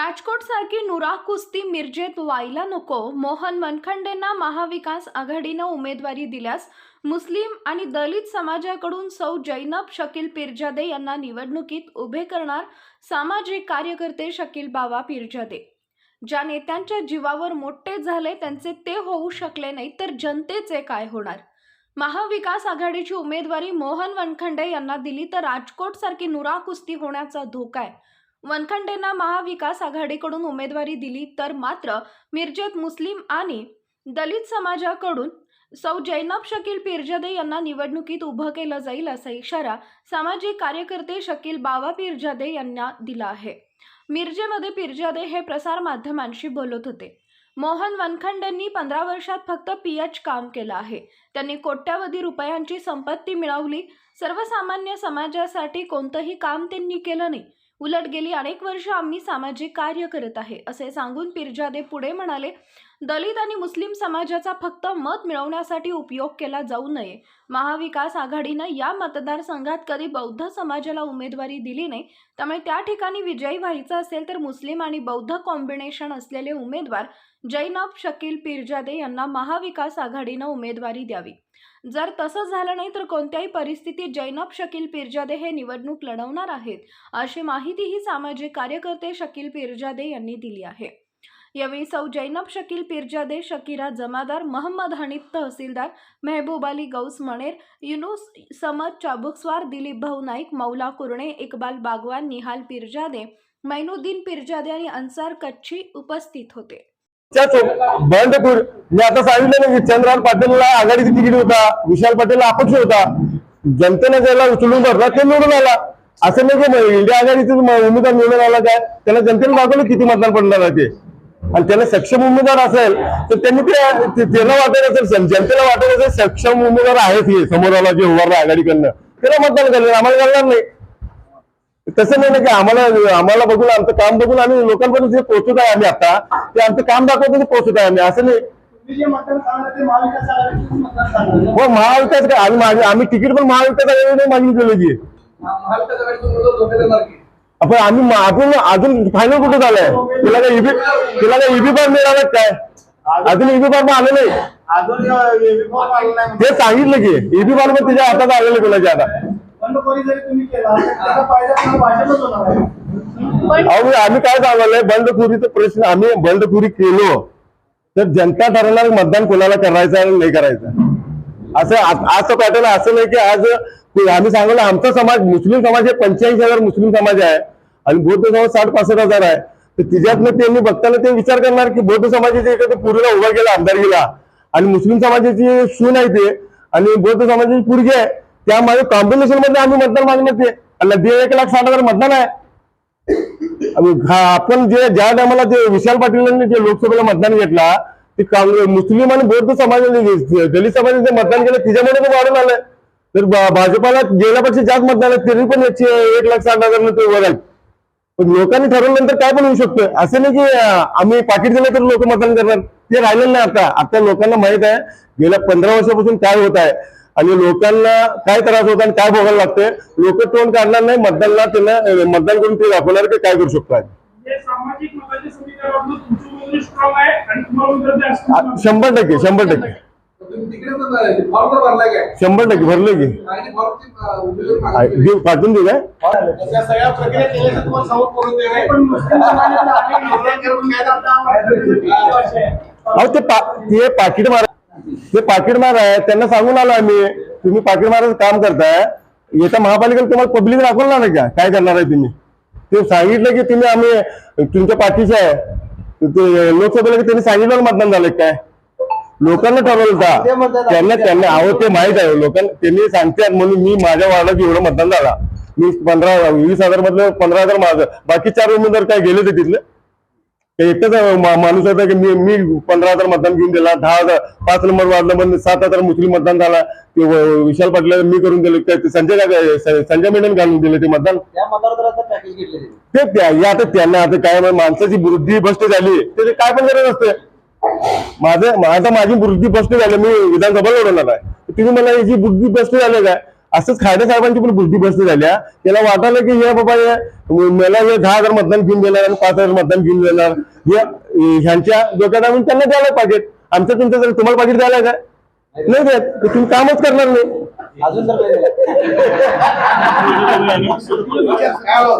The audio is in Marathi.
राजकोट सारखी नुरा कुस्ती मिरजेत व्हायला नको. मोहन मनखंडेंना महाविकास आघाडीनं उमेदवारी दिल्यास मुस्लिम आणि दलित समाजाकडून सौ जैनब शकील पिरजादे यांना निवडणुकीत उभे करणार सामाजिक कार्यकर्ते शकील बाबा पिरजादे. ज्या नेत्यांच्या जीवावर मोठे झाले त्यांचे ते होऊ शकले नाही तर जनतेचे काय होणार? महाविकास आघाडीची उमेदवारी मोहन वनखंडे यांना दिली तर राजकोट सारखी नुरा कुस्ती होण्याचा धोका आहे. वनखंडेंना महाविकास आघाडीकडून उमेदवारी दिली तर मात्र मिरजेत मुस्लिम आणि दलित समाजाकडून सौ जैनब शकील पिरजादे यांना निवडणुकीत उभं केलं जाईल असा इशारा सामाजिक कार्यकर्ते शकील बाबा पिरजादे यांना दिला आहे. मिरजेमध्ये पिरजादे हे प्रसार माध्यमांशी बोलत होते. मोहन वनखंडेंनी पंधरा वर्षात फक्त पी एच काम केलं आहे. त्यांनी कोट्यावधी रुपयांची संपत्ती मिळवली. सर्वसामान्य समाजासाठी कोणतंही काम त्यांनी केलं नाही. उलट गेली अनेक वर्ष आम्ही सामाजिक कार्य करत आहे असे सांगून पिरजादे पुढे म्हणाले दलित आणि मुस्लिम समाजाचा फक्त मत मिळवण्यासाठी उपयोग केला जाऊ नये. महाविकास आघाडीनं या मतदारसंघात कधी बौद्ध समाजाला उमेदवारी दिली नाही त्यामुळे त्या ठिकाणी विजयी व्हायचं असेल तर मुस्लिम आणि बौद्ध कॉम्बिनेशन असलेले उमेदवार जैनब शकील पिरजादे यांना महाविकास आघाडीनं उमेदवारी द्यावी. जर तसं झालं नाही तर कोणत्याही परिस्थितीत जैनब शकील पिरजादे हे निवडणूक लढवणार आहेत अशी माहितीही सामाजिक कार्यकर्ते शकील पिरजादे यांनी दिली आहे. यावेळी सौ जैनब शकील पिरजादे शकीरा जमादार महम्मद हनीफ तहसीलदार मेहबूब अली गौस मणेर युनुस समद चाबुकस्वार दिलीप भाऊ नाईक मौला कुरणे इकबाल बागवान निहाल पिरजादे मैनुद्दीन पिरजादे आणि अन्सार कच्छी उपस्थित होते. त्याच बंडपूर मी आता सांगितलं ना की चंद्रकांत पाटीलला आघाडीची तिकीट होता विशाल पाटीलला अपक्ष होता. जनतेने ज्याला उचलून भरला ते निवडून आला. असं नाही की इंडिया आघाडीचा उमेदवार निवडून आला काय? त्याला जनतेने दाखवलं किती मतदान पडणार ते? आणि त्याला सक्षम उमेदवार असेल तर त्यांनी ते ते- त्यांना वाटत असेल जनतेला वाटत असेल सक्षम उमेदवार आहेत हे समोर आला जे उभारला आघाडीकडनं. त्याला मतदान करणार आम्हाला करणार नाही. तसं नाही ना की आम्हाला आम्हाला बघून आमचं काम बघून आम्ही लोकांपर्यंत जे पोहोचत आहे आम्ही आता ते आमचं काम दाखवतो ते पोहोचत आहे आम्ही असं नाही. हो महाविकास काय आम्ही आम्ही तिकीट पण महाविकास आघाडीने आपण आम्ही अजून अजून फायनल कुठं झालंय? तिला काय इबी तिला काय इबी फॉर्म मिळाला काय? अजून इबी फॉर्म आलं नाही. ते सांगितलं की इबी फॉर्म तिच्या हातात आलेलं कोणाच्या आता बंडखोरी जरी तुम्ही केला तर त्याचा फायदा तुम्हाला भाजपच होणार आहे. अहो आम्ही काय सांगायला बंडखोरीचा प्रश्न आम्ही बंडखोरी केलो तर जनता ठरवणार मतदान कोणाला करायचं आणि नाही करायचं असं आ- असं पॅटर्न असं नाही की आज आम्ही सांगितलं आमचा समाज मुस्लिम समाज हे पंच्याऐंशी हजार मुस्लिम समाज आहे आणि बौद्ध समाज साठ पासष्ट हजार आहे. तर तिच्यातनं त्यांनी बघताना ते विचार करणार की बौद्ध समाजाचे एखादं पूर्वीला उभा केला आमदारकीला. आणि मुस्लिम समाजाची सून आहे ते. आणि बौद्ध समाजाची पुरगी आहे. त्यामुळे कॉम्बिनेशनमध्ये आम्ही मतदान मागण्यात ते. आणि दीड एक लाख साठ हजार मतदान आहे. आपण जे ज्या टायमाला ते विशाल पाटील जे लोकसभेला मतदान घेतला ते काँग्रेस मुस्लिम आणि बौद्ध समाजाने दलित समाजाने जे मतदान केलं त्याच्यामुळे ते वाढून आलंय. तर भा- भाजपाला गेल्यापेक्षा जास्त मतदान आहे तरी पण याची एक लाख साठ हजार ते वर आहे पण लोकांनी ठरवल्यानंतर काय पण होऊ शकतं. असं नाही की आम्ही पाकिट दिलं तर लोक मतदान करणार. ते राहिलेलं नाही आता. आता लोकांना माहीत आहे गेल्या पंधरा वर्षापासून काय होत आहे. आणि लोकांना काय त्रास होत आणि काय भोगायला लागतंय लोक तोंड काढणार नाही मतदानला त्यांना मतदान करून ते दाखवणार की काय करू शकतो आज. जे सामाजिक मताच्या समीकरणातून तुमची उमेदवारी स्ट्रॉंग आहे आणि तुम्हाला उमेदवारी आ- असणार शंभर टक्के शंभर टक्के शंभर टक्के भरलं की. देऊ- पाठवून देऊ काय? अहो ते पाकिट मार ते पाकिट मार आहे त्यांना सांगून आलो आम्ही तुम्ही पाकिट मारायचं काम करताय. येत्या महापालिकेला तुम्हाला पब्लिक दाखवणार नाही का? काय करणार आहे तुम्ही? ते सांगितलं की तुम्ही आम्ही तुमच्या पाठीचे आहे. ते लोकसभेला की त्यांनी सांगितलं मतदान झालं काय? लोकांना ठरवलं होता. त्यांना त्यांना अहो ते माहीत आहे. लोकांना त्यांनी सांगतात म्हणून मी माझ्या वार्डात एवढं मतदान झाला. मी पंधरा वीस हजार मधलं पंधरा हजार माझं बाकी चार उमेदवार काय गेले ते तिथलं? एकटाच मा- माणूस होता की मी मी पंधरा हजार मतदान घेऊन दिला दहा हजार पाच नंबर वाढला म्हणजे सात हजार मुस्लिम मतदान झाला ते विशाल पाटील मी करून दिलं संजय संजय मेनन घालून दिले ते मतदान. ते. आता त्यांना आता काय माणसाची बुद्धी भ्रष्ट झाली. ते ते काय पण करत असते माझं माझं माझी बुद्धी भ्रष्ट झाली मी विधानसभा लढवणार आहे. तुम्ही मला याची बुद्धी भ्रष्ट झाली काय? असंच खायडे साहेबांची पण बुद्धी बसली झाल्या. त्याला वाटायला की हे बाबा हे मला हे दहा हजार मतदान घेऊन देणार आणि पाच हजार मतदान घेऊन देणार. हे ह्यांच्या डोक्यात आणून त्यांना द्यायला पाहिजे आमचं तुमचं जर तुम्हाला पाकिट द्यायला काय नाही देत. तर तुम्ही कामच करणार नाही.